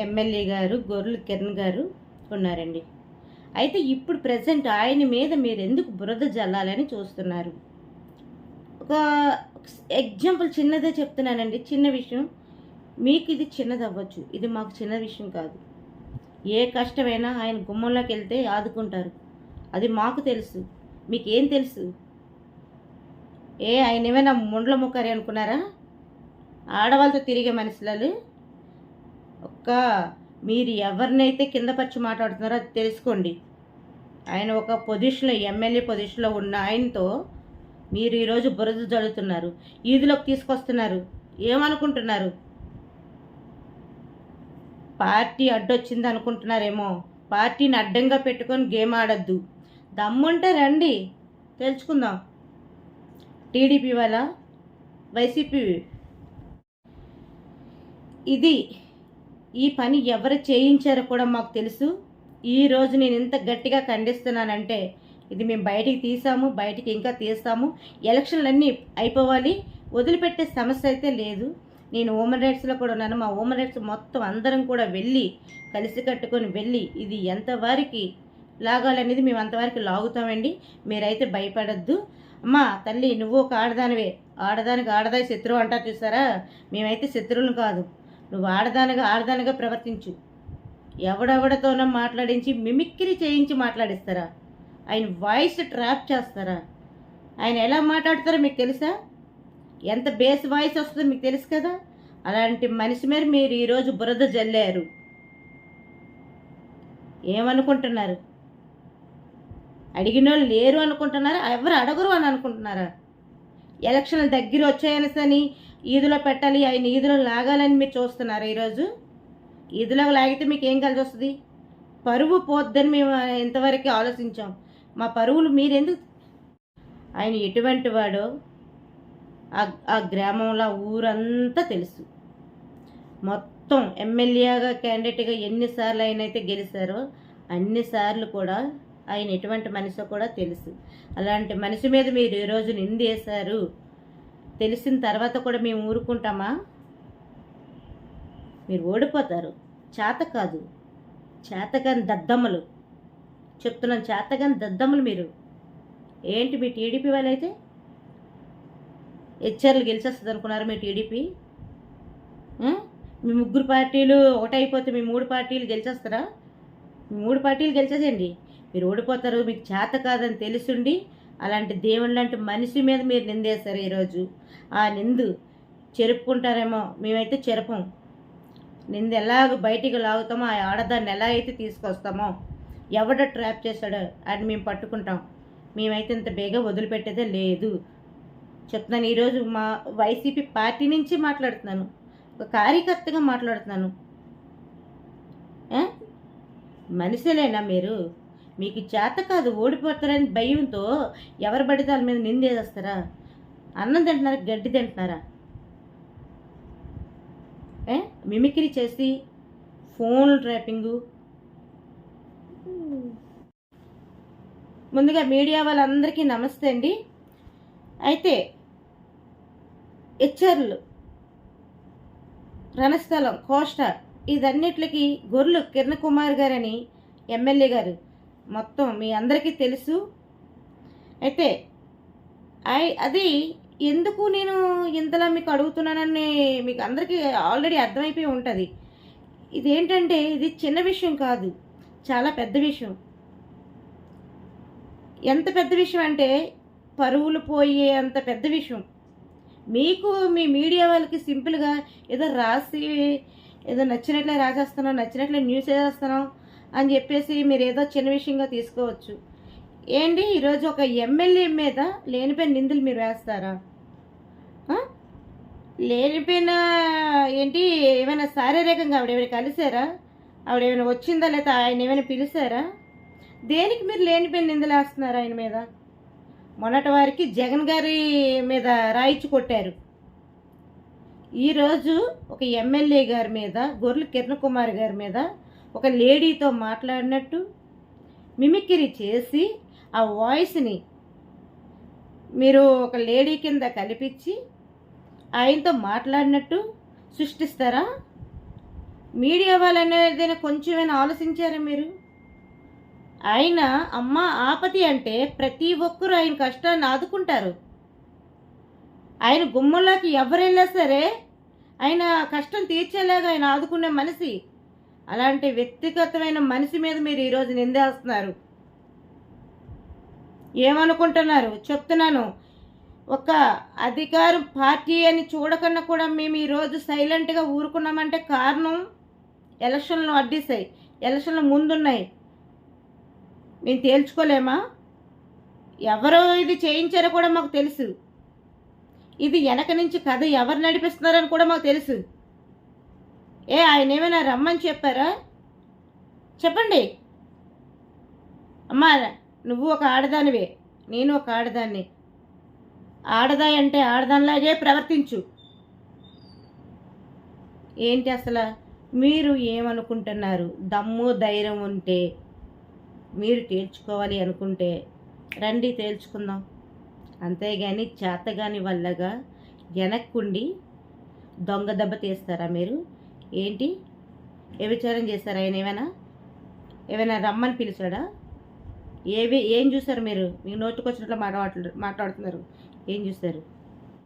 MLA గారు గొర్రెలు కిరణ్ గారు ఉన్నారండి. అయితే ఇప్పుడు ప్రజెంట్ ఆయన మీద మీరు ఎందుకు బురద జల్లాలని చూస్తున్నారు? ఒక ఎగ్జాంపుల్ చిన్నదే చెప్తున్నానండి. చిన్న విషయం. మీకు ఇది చిన్నది అవ్వచ్చు ఇది మాకు చిన్న విషయం కాదు. ఏ కష్టమైనా ఆయన గుమ్మంలోకి వెళ్తే ఆదుకుంటారు. అది మాకు తెలుసు. మీకేం తెలుసు? ఏ ఆయన ఏమైనా ముండ్ల ముక్కరి అనుకున్నారా? ఆడవాళ్ళతో తిరిగే మనుషులు ఒక్క మీరు ఎవరినైతే కిందపరిచి మాట్లాడుతున్నారో అది తెలుసుకోండి. ఆయన ఒక పొజిషన్లో ఎమ్మెల్యే పొజిషన్లో ఉన్న ఆయనతో మీరు ఈరోజు బురద జడుతున్నారు ఈదులోకి తీసుకొస్తున్నారు. ఏమనుకుంటున్నారు? పార్టీ అడ్డొచ్చింది అనుకుంటున్నారేమో. పార్టీని అడ్డంగా పెట్టుకొని గేమ్ ఆడద్దు. దమ్ముంటే రండి. తెలుసుకుందాం. టీడీపీ వాళ్ళ వైసీపీ. ఇది ఈ పని ఎవరు చేయించారో కూడా మాకు తెలుసు. ఈ రోజు నేను ఇంత గట్టిగా ఖండిస్తున్నానంటే ఇది మేము బయటికి తీసాము బయటికి ఇంకా తీస్తాము. ఎలక్షన్లు అన్నీ అయిపోవాలి. వదిలిపెట్టే సమస్య అయితే లేదు. నేను ఉమెన్ రైట్స్లో కూడా ఉన్నాను. మా ఉమెన్ రైట్స్ మొత్తం అందరం కూడా వెళ్ళి కలిసి కట్టుకొని వెళ్ళి ఇది ఎంతవరకు లాగాలనేది మేము అంతవరకు లాగుతామండి. మీరైతే భయపడద్దు. అమ్మా తల్లి నువ్వు ఒక ఆడదానివే. ఆడదానికి ఆడదాయి శత్రువు అంటారు చూసారా? మేమైతే శత్రువులు కాదు. నువ్వు ఆడదానగా ఆడదానగా ప్రవర్తించు. ఎవడెవడతోనో మాట్లాడించి మిమిక్కిరి చేయించి మాట్లాడిస్తారా? ఆయన వాయిస్ ట్రాప్ చేస్తారా? ఆయన ఎలా మాట్లాడతారో మీకు తెలుసా? ఎంత బేస్ వాయిస్ వస్తుందో మీకు తెలుసు కదా? అలాంటి మనిషి మీద మీరు ఈరోజు బురద జల్లారు. ఏమనుకుంటున్నారు? అడిగిన వాళ్ళు లేరు అనుకుంటున్నారా? ఎవరు అడగరు అని అనుకుంటున్నారా? ఎలక్షన్లు దగ్గర వచ్చాయని ఈదులో పెట్టాలి ఆయన ఈదులో లాగాలని మీరు చూస్తున్నారు ఈరోజు. ఈదులో లాగితే మీకు ఏం కలిసి వస్తుంది? పరువు పోద్దని మేము ఇంతవరకు ఆలోచించాం. మా పరువులు మీరెందుకు? ఆయన ఎటువంటి వాడో ఆ ఆ గ్రామంలో ఊరంతా తెలుసు. మొత్తం ఎమ్మెల్యేగా క్యాండిడేట్గా ఎన్నిసార్లు ఆయన అయితే గెలిచారో అన్నిసార్లు కూడా ఆయన ఎటువంటి మనిషో కూడా తెలుసు. అలాంటి మనిషి మీద మీరు ఈరోజు నిందేశారు. తెలిసిన తర్వాత కూడా మేము ఊరుకుంటామా? మీరు ఓడిపోతారు. చేత కాదు. చేతగాని దద్దమ్మలు చెప్తున్నాను చేతగాని దద్దమ్మలు మీరు. ఏంటి మీ టీడీపీ వాళ్ళైతే? హెచ్ఆర్లు గెలిచేస్తుంది అనుకున్నారు మీ టీడీపీ? మీ ముగ్గురు పార్టీలు ఒకటైపోతే మీ మూడు పార్టీలు గెలిచేస్తారా? మీ మూడు పార్టీలు గెలిచేసేయండి. మీరు ఓడిపోతారు మీకు చేత కాదని తెలుసుండి. అలాంటి దేవుని లాంటి మనిషి మీద మీరు నిందేశారు ఈరోజు. ఆ నిందు చెరుపుకుంటారేమో మేమైతే చెరపం. నింద ఎలాగ బయటికి లాగుతామో ఆ ఆడదాన్ని ఎలా అయితే తీసుకొస్తామో ఎవడ ట్రాప్ చేశాడో అని మేము పట్టుకుంటాం. మేమైతే ఇంత బేగా వదిలిపెట్టేదే లేదు. చెప్తున్నాను ఈరోజు మా వైసీపీ పార్టీ నుంచి మాట్లాడుతున్నాను. ఒక కార్యకర్తగా మాట్లాడుతున్నాను. ఏ? మనిషిలేనా మీరు? మీకు చేత కాదు ఓడిపోతారని భయంతో ఎవరు పడితే వాళ్ళ మీద నిందేదేస్తారా అన్నం తింటున్నారా గడ్డి తింటున్నారా? ఏ? మిమిక్రీ చేసి ఫోన్ ట్రాపింగు. ముందుగా మీడియా వాళ్ళందరికీ నమస్తే అండి. అయితే హెచ్ఆర్లు రణస్థలం కోస్ట ఇదన్నిటికి గొర్రెలు కిరణ్ కుమార్ గారని ఎమ్మెల్యే గారు మొత్తం మీ అందరికీ తెలుసు. అయితే ఐ- అది ఎందుకు నేను ఇంతలా మీకు అడుగుతున్నానని మీకు అందరికీ ఆల్రెడీ అర్థమైపోయి ఉంటుంది. ఇదేంటంటే ఇది చిన్న విషయం కాదు. చాలా పెద్ద విషయం. ఎంత పెద్ద విషయం అంటే పరువులు పోయే అంత పెద్ద విషయం. మీకు మీ మీడియా వాళ్ళకి సింపుల్గా ఏదో రాసి ఏదో నచ్చినట్లే రాసేస్తున్నాం నచ్చినట్లే న్యూస్ వేసేస్తున్నాం అని చెప్పేసి మీరు ఏదో చిన్న విషయంగా తీసుకోవచ్చు. ఏంటి? ఈరోజు ఒక ఎమ్మెల్యే మీద లేనిపోయిన నిందులు మీరు వేస్తారా? లేనిపోయిన ఏంటి? ఏమైనా శారీరకంగా ఆవిడ ఏమైనా కలిసారా ఆవిడ ఏమైనా వచ్చిందా లేదా ఆయన ఏమైనా పిలిచారా? దేనికి మీరు లేనిపోయిన నిందలు వేస్తున్నారు ఆయన మీద? మొన్నటి వారికి జగన్ గారి మీద రాయిచ్చి కొట్టారు. ఈరోజు ఒక ఎమ్మెల్యే గారి మీద గొర్రెల కిరణ్ కుమార్ గారి మీద ఒక లేడీతో మాట్లాడినట్టు మిమిక్రీ చేసి ఆ వాయిస్ని మీరు ఒక లేడీ కింద కల్పించి ఆయనతో మాట్లాడినట్టు సృష్టిస్తారా? మీడియా వాళ్ళనేది కొంచెమైనా ఆలోచించారా మీరు? ఆయన అమ్మ ఆపతి అంటే ప్రతి ఒక్కరూ ఆయన కష్టాన్ని ఆదుకుంటారు. ఆయన గుమ్మంలోకి ఎవరైనా సరే ఆయన కష్టం తీర్చేలాగా ఆయన ఆదుకునే మనిషి అలాంటి వ్యక్తిగతమైన మనిషి మీద మీరు ఈరోజు నిందేస్తున్నారు. ఏమనుకుంటున్నారు? చెప్తున్నాను. ఒక అధికారం పార్టీ అని చూడకన్నా కూడా మేము ఈరోజు సైలెంట్గా ఊరుకున్నామంటే కారణం ఎలక్షన్లు అడ్డేసాయి ఎలక్షన్లు ముందున్నాయి. మేము తేల్చుకోలేమా? ఎవరో ఇది చేయించారో కూడా మాకు తెలుసు. ఇది వెనక నుంచి కథ ఎవరు నడిపిస్తున్నారని కూడా మాకు తెలుసు. ఏ ఆయన ఏమైనా రమ్మని చెప్పారా? చెప్పండి. అమ్మా నువ్వు ఒక ఆడదానివే నేను ఒక ఆడదాన్ని. ఆడదాయి అంటే ఆడదానిలాగే ప్రవర్తించు. ఏంటి అసలు? మీరు ఏమనుకుంటున్నారు? దమ్ము ధైర్యం ఉంటే మీరు తేల్చుకోవాలి అనుకుంటే రండి తేల్చుకుందాం. అంతేగాని చేతగాని వల్లగా వెనక్కుండి దొంగ దెబ్బ తీస్తారా మీరు? ఏంటి? వ్యభిచారం చేశారు ఆయన ఏమైనా? ఏమైనా రమ్మని పిలిచాడా? ఏవి ఏం చూసారు మీరు? మీ నోటుకొచ్చినట్లు మాట్లాడు మాట్లాడుతున్నారు. ఏం చూస్తారు